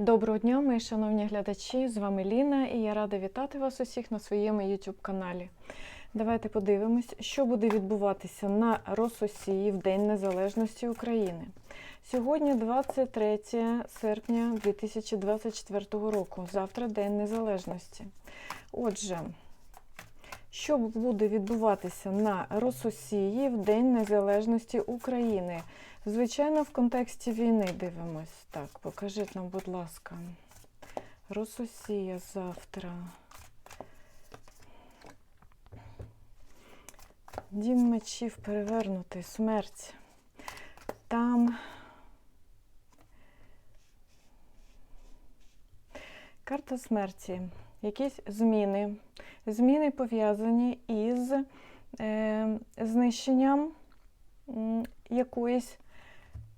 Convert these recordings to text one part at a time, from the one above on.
Доброго дня, мої шановні глядачі! З вами Ліна і я рада вітати вас усіх на своєму YouTube каналі. Давайте подивимось, що буде відбуватися на Рососії в День Незалежності України. Сьогодні 23 серпня 2024 року, завтра День Незалежності. Отже, що буде відбуватися на Рососії в День Незалежності України? Звичайно, в контексті війни дивимось. Так, покажіть нам, будь ласка. Рососія завтра. Дім мечів перевернутий, смерть. Там карта смерті. Якісь зміни. Зміни пов'язані із е, знищенням якоїсь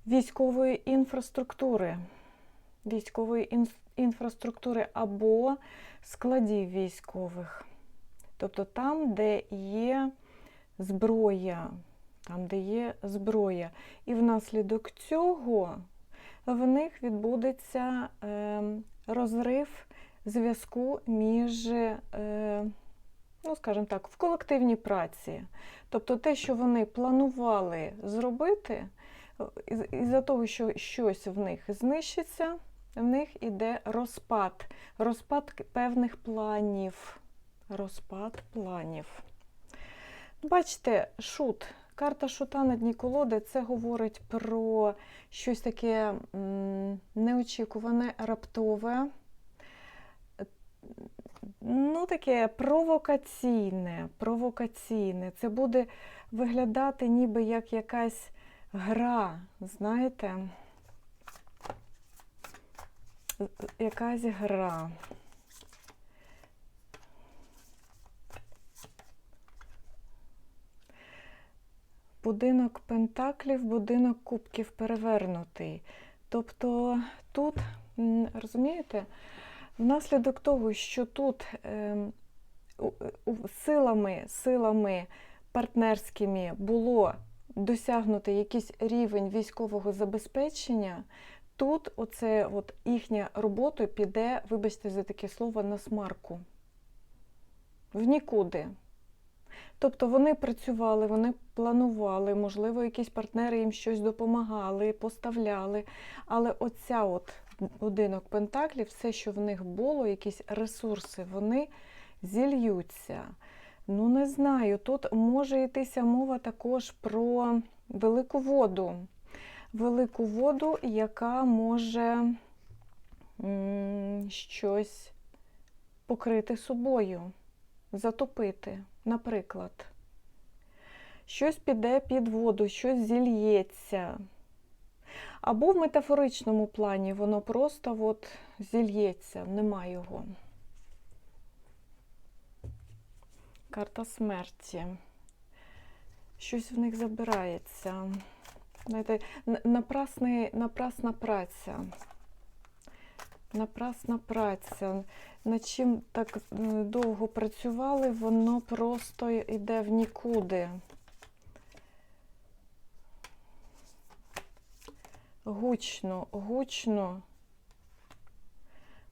військової інфраструктури, військової ін- інфраструктури або складів військових. Тобто там, де є зброя, там, де є зброя. І внаслідок цього в них відбудеться е, розрив зв'язку між, е, ну, скажімо так, в колективній праці. Тобто те, що вони планували зробити, із- із-за того, що щось в них знищиться, в них іде розпад, розпад певних планів. Розпад планів. Бачите, шут. Карта шута на дні колоди це говорить про щось таке неочікуване, раптове, ну таке провокаційне, провокаційне. Це буде виглядати ніби як якась гра, знаєте? Якась гра. Будинок Пентаклів, будинок кубків перевернутий. Тобто тут, розумієте, внаслідок того, що тут ем, силами, силами партнерськими було досягнути якийсь рівень військового забезпечення, тут оце от їхня робота піде, вибачте за таке слово, на смарку. В нікуди. Тобто вони працювали, вони планували, можливо, якісь партнери їм щось допомагали, поставляли. Але оця от будинок Пентаклів, все, що в них було, якісь ресурси, вони зільються. Ну, не знаю, тут може йтися мова також про велику воду. Велику воду, яка може щось покрити собою, затопити, наприклад. Щось піде під воду, щось зільється. Або в метафоричному плані воно просто от зільється, нема його. Карта смерті. Щось в них забирається. Знаєте, напрасний, напрасна праця. Напрасна праця. Над чим так довго працювали, воно просто йде в нікуди. Гучно, гучно,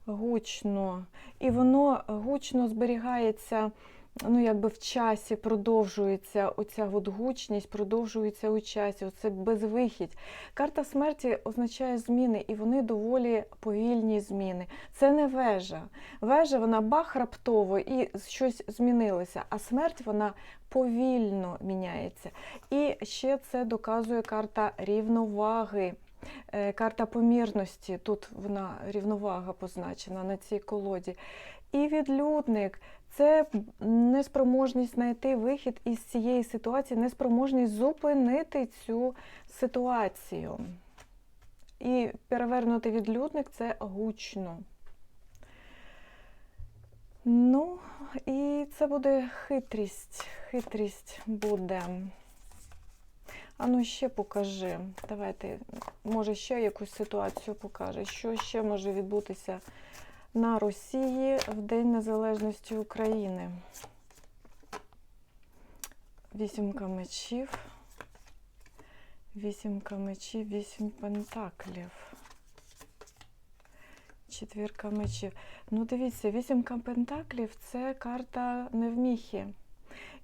гучно. І воно гучно зберігається, ну, якби в часі продовжується оця от гучність, продовжується у часі, оце безвихідь. Карта смерті означає зміни, і вони доволі повільні зміни. Це не вежа. Вежа, вона бах раптово і щось змінилося, а смерть вона повільно міняється. І ще це доказує карта рівноваги. Е, Карта помірності, тут вона рівновага позначена на цій колоді. І відлюдник це неспроможність знайти вихід із цієї ситуації, неспроможність зупинити цю ситуацію. І перевернути відлюдник це гучно. Ну, і це буде хитрість. Хитрість буде. А ну ще покажи. Давайте, може, ще якусь ситуацію покаже. Що ще може відбутися на Росії в День Незалежності України? Вісімка мечів. Вісімка мечів, вісім пентаклів. Четвірка мечів. Ну, дивіться, вісімка пентаклів це карта невміхи.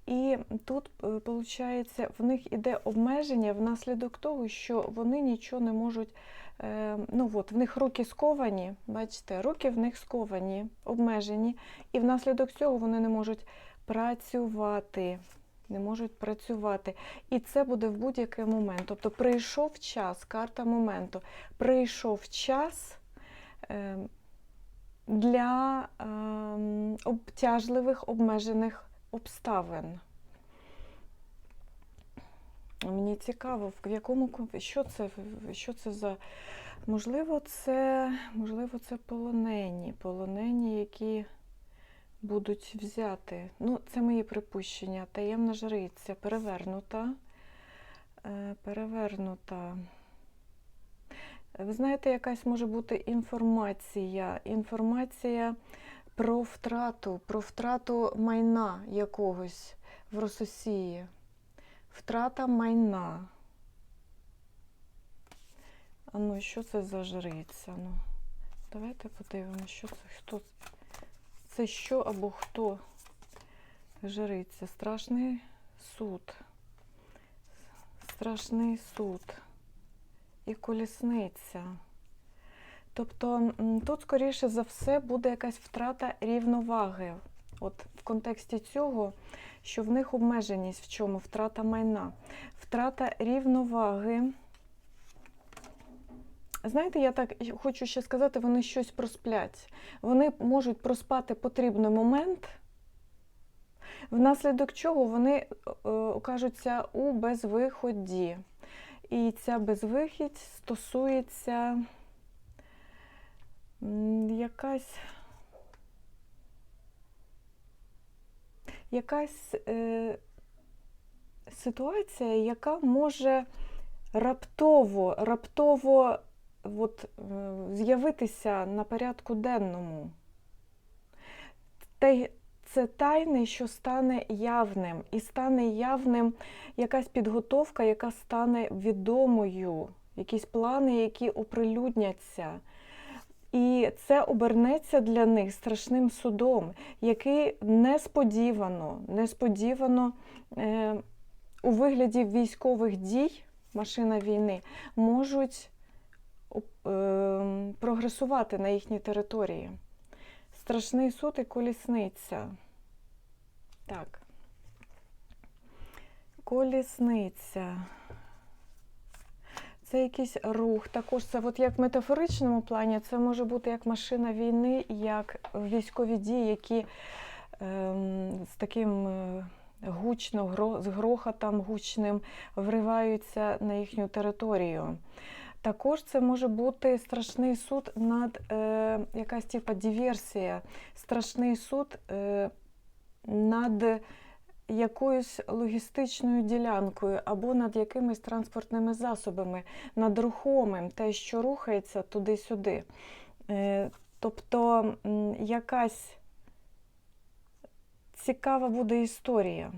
І тут, виходить, в них іде обмеження внаслідок того, що вони нічого не можуть. е, Ну от, в них руки сковані, бачите, руки в них сковані, обмежені, і внаслідок цього вони не можуть працювати. Не можуть працювати. І це буде в будь-який момент. Тобто прийшов час, карта моменту, прийшов час е, для е, обтяжливих обмежених обставин. Мені цікаво, в якому що це, що це за. Можливо, це, можливо, це полонені. Полонені, які будуть взяти. Ну, це мої припущення. Таємна жриця, перевернута. Е, Перевернута. Ви знаєте, якась може бути інформація. Інформація про втрату, про втрату майна якогось в Рососії. Втрата майна. А ну, що це за жриця? Ну, давайте подивимося, що це, хто це. Що або хто? Жриця. Страшний суд. Страшний суд. І колісниця. Тобто тут, скоріше за все, буде якась втрата рівноваги. От в контексті цього, що в них обмеженість в чому? Втрата майна. Втрата рівноваги. Знаєте, я так хочу ще сказати, вони щось просплять. Вони можуть проспати потрібний момент, внаслідок чого вони е, окажуться у безвиході. І ця безвихідь стосується якась, якась е, ситуація, яка може раптово, раптово от, е, з'явитися на порядку денному. Те- Це тайне, що стане явним, і стане явним якась підготовка, яка стане відомою, якісь плани, які оприлюдняться. І це обернеться для них страшним судом, який несподівано, несподівано е, у вигляді військових дій, машина війни, можуть е, прогресувати на їхній території. Страшний суд і колісниця. Так. Колісниця. Це якийсь рух. Також це, от як в метафоричному плані, це може бути як машина війни, як військові дії, які ем, з таким е, гучно, з грохотом гучним вриваються на їхню територію. Також це може бути страшний суд над е, якась типа диверсія, страшний суд е, над якоюсь логістичною ділянкою або над якимись транспортними засобами, над рухомим, те, що рухається туди-сюди. Е, тобто якась цікава буде історія.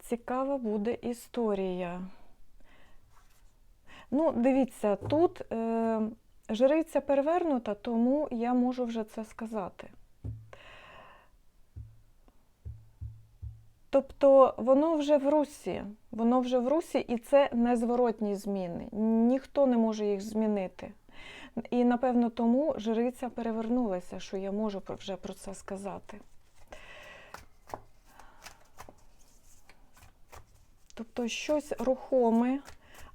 Цікава буде історія. Ну, дивіться, тут е, жриця перевернута, тому я можу вже це сказати. Тобто воно вже в русі, воно вже в русі, і це незворотні зміни. Ніхто не може їх змінити. І напевно тому жриця перевернулася, що я можу вже про це сказати. Тобто щось рухоме,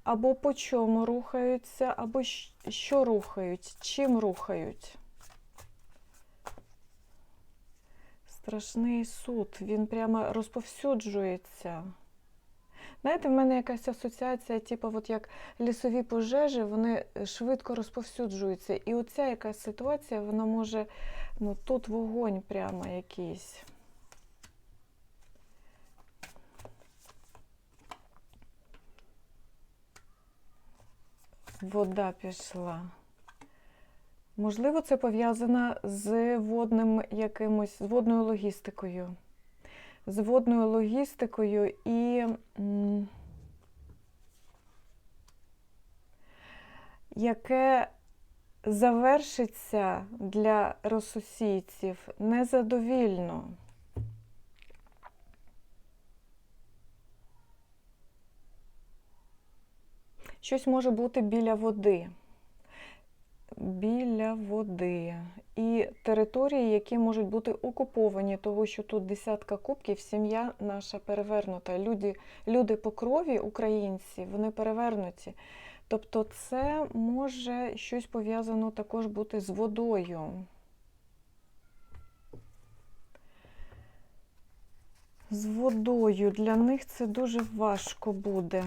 або по чому рухаються, або що рухають, чим рухають. Страшний суд, він прямо розповсюджується. Знаєте, в мене якась асоціація, типу, от як лісові пожежі, вони швидко розповсюджуються. І оця якась ситуація, вона може, ну тут вогонь прямо якийсь. Вода пішла. Можливо, це пов'язано з водним якимось, з водною логістикою. З водною логістикою і яке завершиться для рососійців незадовільно. Щось може бути біля води. Біля води. І території, які можуть бути окуповані, того що тут десятка кубків, сім'я наша перевернута. Люди, люди по крові, українці, вони перевернуті. Тобто це може щось пов'язано також бути з водою. З водою для них це дуже важко буде.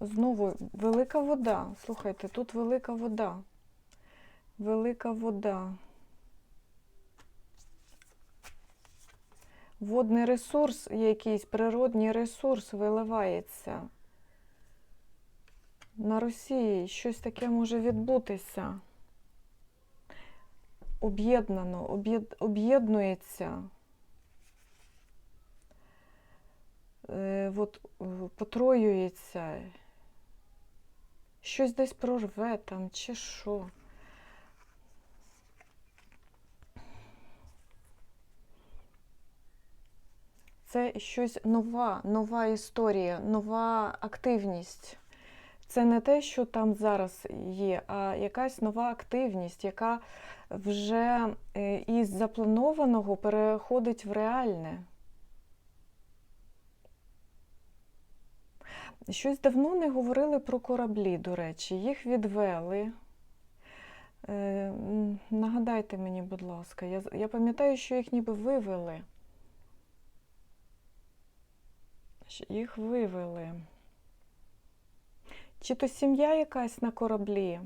Знову велика вода. Слухайте, тут велика вода. Велика вода. Водний ресурс, якийсь природній ресурс виливається. На Росії щось таке може відбутися. Об'єднано, об'єд- об'єднується. Е, от, е, потроюється. Щось десь прорве там, чи що. Це щось нова, нова історія, нова активність. Це не те, що там зараз є, а якась нова активність, яка вже е, із запланованого переходить в реальне. Щось давно не говорили про кораблі, до речі, їх відвели. Е, Нагадайте мені, будь ласка, я, я пам'ятаю, що їх ніби вивели. Їх вивели. Чи то сім'я якась на кораблі?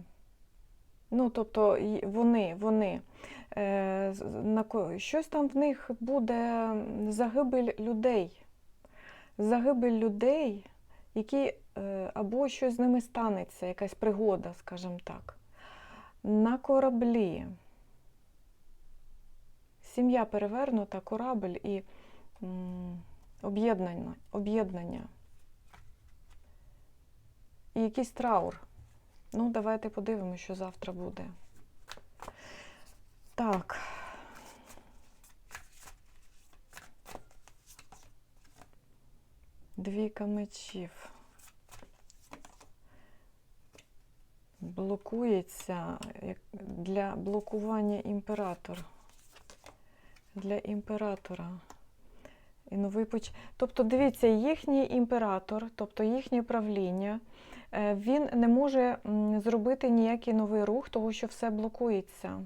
Ну, тобто вони, вони. Е, на, щось там в них буде загибель людей. Загибель людей, які е, або щось з ними станеться, якась пригода, скажімо так. На кораблі. Сім'я перевернута, корабль і об'єднання. об'єднання. І якийсь траур. Ну, давайте подивимося, що завтра буде. Так. Двійка мечів. Блокується для блокування імператор. Для імператора. І новий поч... Тобто, дивіться, їхній імператор, тобто їхнє правління, е, він не може зробити ніякий новий рух, тому що все блокується.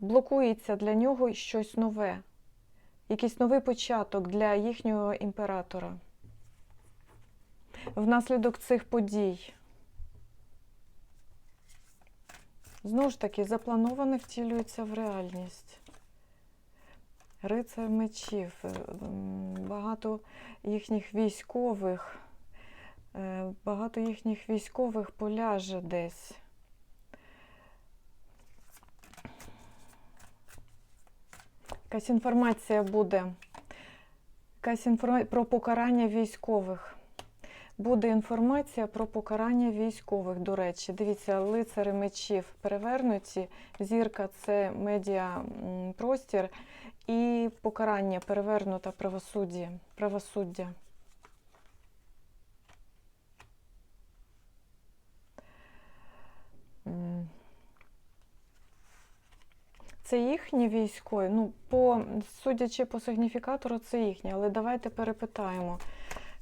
Блокується для нього щось нове, якийсь новий початок для їхнього імператора. Внаслідок цих подій. Знову ж таки, заплановане втілюється в реальність. Рицар мечів, е, багато їхніх військових, е, багато їхніх військових поляже десь. Якась інформація буде. Якась інформація про покарання військових. Буде інформація про покарання військових, до речі. Дивіться, лицари мечів перевернуті. Зірка це медіа простір і покарання перевернута правосуддя. правосуддя. Це їхні військові. Ну, по, судячи по сигніфікатору, це їхні, але давайте перепитаємо.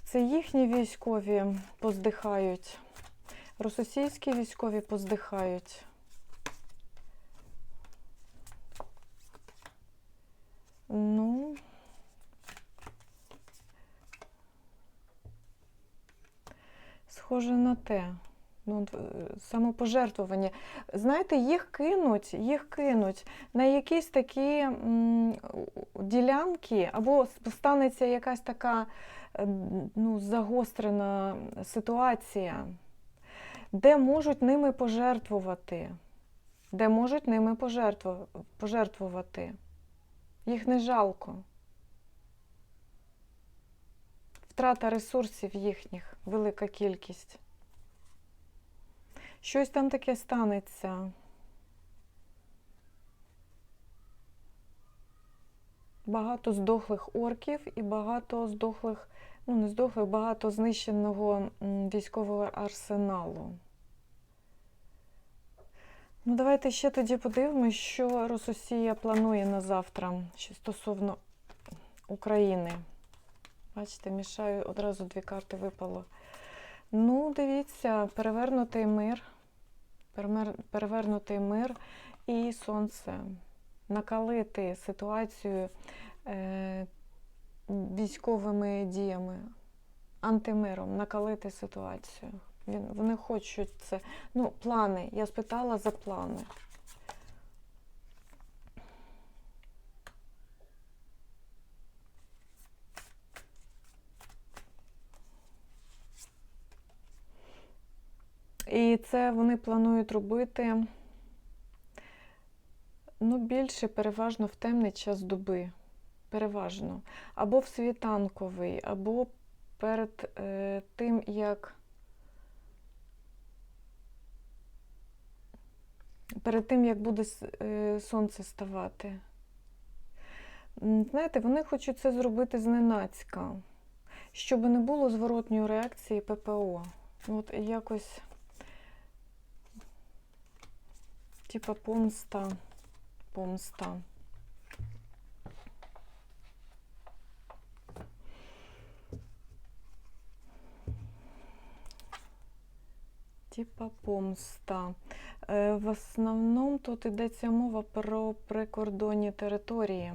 Це їхні військові поздихають. Російські військові поздихають. Ну. Схоже на те. Ну, е, самопожертвування. Знаєте, їх кинуть, їх кинуть на якісь такі м, ділянки, або станеться якась така е, ну, загострена ситуація, де можуть ними пожертвувати, де можуть ними пожертвувати. Їх не жалко. Втрата ресурсів їхніх, велика кількість. Щось там таке станеться. Багато здохлих орків і багато здохлих, ну не здохлих, багато знищеного військового арсеналу. Ну, давайте ще тоді подивимось, що Рососія планує на завтра що стосовно України. Бачите, мішаю, одразу дві карти випало. Ну, дивіться, перевернутий мир, перевернутий мир і сонце. Накалити ситуацію е, військовими діями, антимиром, накалити ситуацію. Він, вони хочуть це. Ну, плани. Я спитала за плани. І це вони планують робити ну, більше переважно в темний час доби. Переважно. Або в світанковий, або перед е, тим, як перед тим, як буде е, сонце ставати. Знаєте, вони хочуть це зробити зненацька, щоб не було зворотньої реакції ППО. От якось, типа помста, помста. Типа помста. Е, В основному тут йдеться мова про прикордонні території.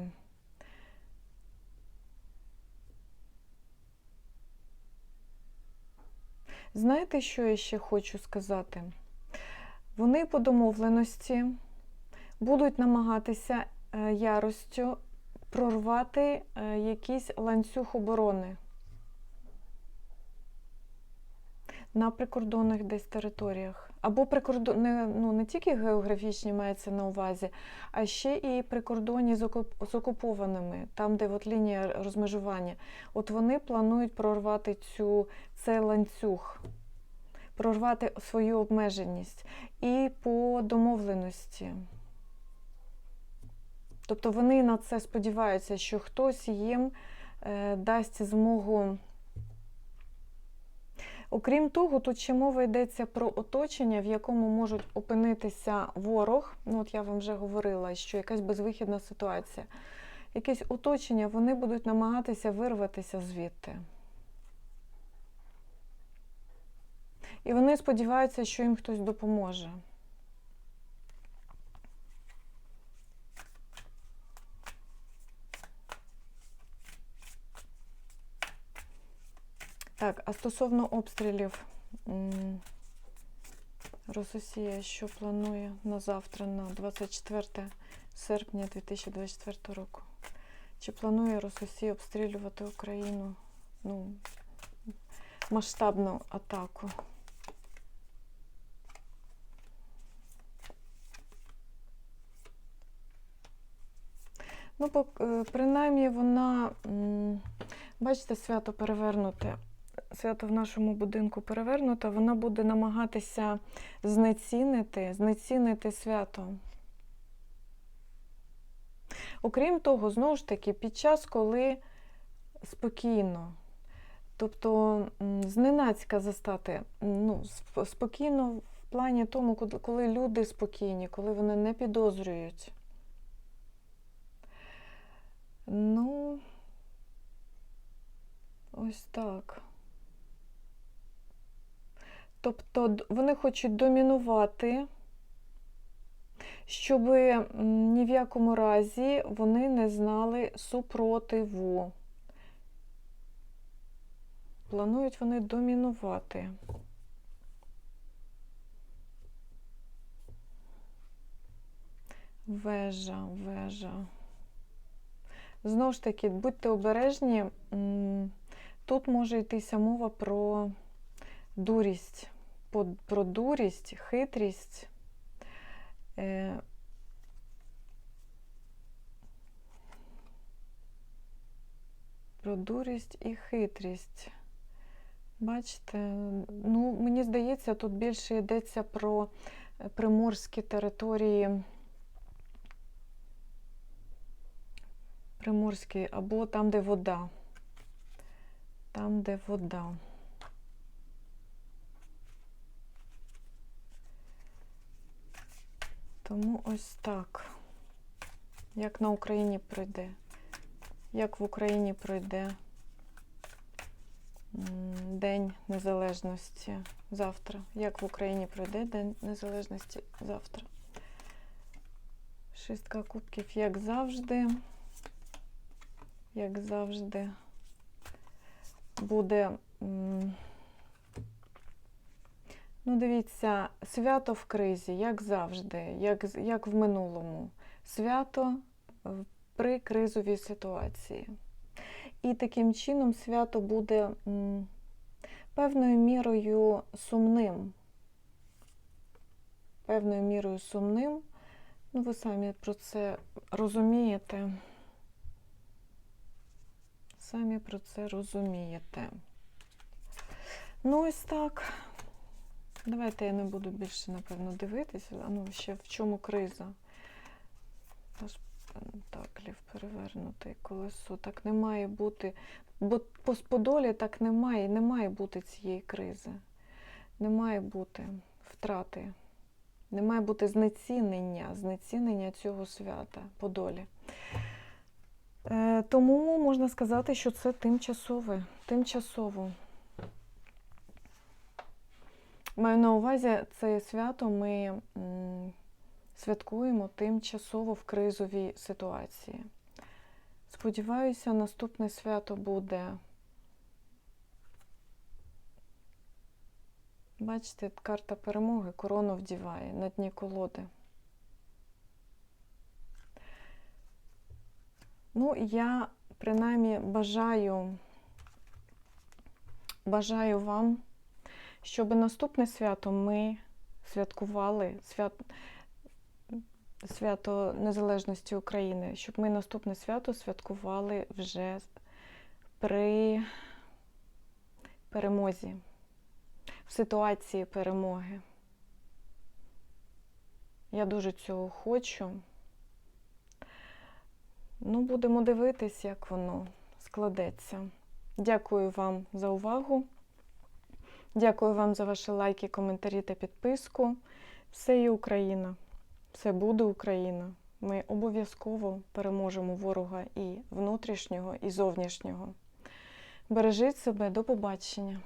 Знаєте, що я ще хочу сказати? Вони по домовленості будуть намагатися е, яростю прорвати е, якийсь ланцюг оборони на прикордонних десь територіях. Або прикордон... не, ну, не тільки географічні мається на увазі, а ще і прикордонні з, окуп... з окупованими, там, де от лінія розмежування. От вони планують прорвати цю, цей ланцюг, прорвати свою обмеженість і по домовленості. Тобто вони на це сподіваються, що хтось їм е, дасть змогу. Окрім того, тут ще мова йдеться про оточення, в якому можуть опинитися ворог. Ну, от я вам вже говорила, що якась безвихідна ситуація. Якесь оточення, вони будуть намагатися вирватися звідти. І вони сподіваються, що їм хтось допоможе. Так, а стосовно обстрілів, м, Рососія що планує на завтра, на 24 серпня 2024 року? Чи планує Рососія обстрілювати Україну? Ну, масштабну атаку? Ну, е, принаймні вона, бачите, свято перевернуте. Свято в нашому будинку перевернуте, вона буде намагатися знецінити, знецінити свято. Окрім того, знову ж таки, під час, коли спокійно, тобто зненацька застати, ну, спокійно в плані тому, коли люди спокійні, коли вони не підозрюють. Ну, ось так. Тобто вони хочуть домінувати, щоб ні в якому разі вони не знали супротиву. Планують вони домінувати. Вежа, вежа. Знову ж таки, будьте обережні, тут може йтися мова про дурість, про дурість, хитрість. Е, Про дурість і хитрість. Бачите, ну мені здається, тут більше йдеться про е, приморські території. Приморські, або там, де вода. Там, де вода. Тому ось так. Як на Україні пройде? Як в Україні пройде День Незалежності завтра? Як в Україні пройде День Незалежності завтра? Шістка кубків, як завжди. Як завжди, буде. Ну, дивіться, свято в кризі, як завжди, як, як в минулому. Свято при кризовій ситуації. І таким чином свято буде м, певною мірою сумним. Певною мірою сумним. Ну, ви самі про це розумієте. Самі про це розумієте. Ну, ось так. Давайте я не буду більше, напевно, дивитися. А ну, ще в чому криза? Аж пентаклів перевернутий колесо. Так не має бути. Бо по сподолі так не має, не має бути цієї кризи. Не має бути втрати. Не має бути знецінення, знецінення цього свята по долі. Е, Тому можна сказати, що це тимчасове. Тимчасово. Маю на увазі це свято ми святкуємо тимчасово в кризовій ситуації. Сподіваюся, наступне свято буде. Бачите, карта перемоги корону вдіває на дні колоди. Ну, я принаймні бажаю, бажаю вам, щоб наступне свято ми святкували свят, свято Незалежності України, щоб ми наступне свято святкували вже при перемозі, в ситуації перемоги. Я дуже цього хочу. Ну, будемо дивитись, як воно складеться. Дякую вам за увагу. Дякую вам за ваші лайки, коментарі та підписку. Все є Україна, все буде Україна. Ми обов'язково переможемо ворога і внутрішнього, і зовнішнього. Бережіть себе, до побачення.